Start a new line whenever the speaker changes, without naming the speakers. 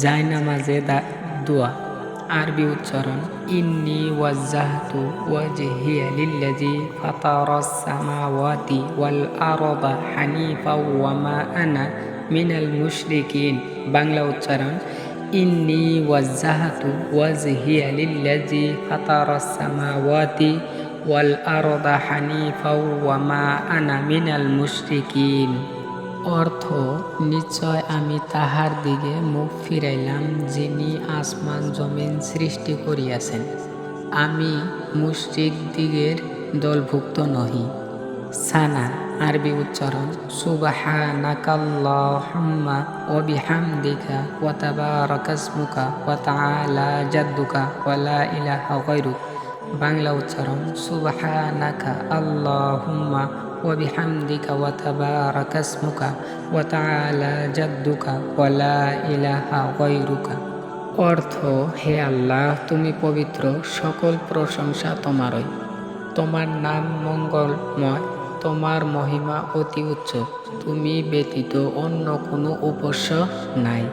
যায় নামাজে দা দোয়া আরবি উচ্চারণ ইন্নি ওয়াজ্জাহতু ওয়াজহিয়া লিল্লাযী ফাতারাস সামাওয়াতি ওয়াল আরদা হানিফা ওয়া মা আনা মিনাল মুশরিকিন বাংলা উচ্চারণ ইন্নি ওয়াজ্জাহতু ওয়াজহিয়া লিল্লাযী ফাতারাস সামাওয়াতি ওয়াল আরদা হানিফা ওয়া মা আনা মিনাল মুশরিকিন অর্থ, নিশ্চয় আমি তাহার দিকে মুখ ফিরাইলাম যিনি আসমান জমিন সৃষ্টি করিয়াছেন। আমি মুশরিক দিগের দলভুক্ত নহি। সানা, আরবি উচ্চারণ, সুবহানাকাল্লাহুম্মা ওয়া বিহামদিকা ওয়া তাবারাকাসমুকা ওয়া তাআলা জাদ্দুকা ওয়া লা ইলাহা গায়রুক। বাংলা উচ্চারণ সুবহানাকা আল্লাহুম্মা وبحمدك وتبارك اسمك وتعالى جدك ولا إله غيرك অর্থ হে আল্লাহ তুমি পবিত্র সকল প্রশংসা তোমারই তোমার নাম মঙ্গলময় তোমার মহিমা অতি উচ্চ তুমি ব্যতীত অন্য কোনো উপস্য নাই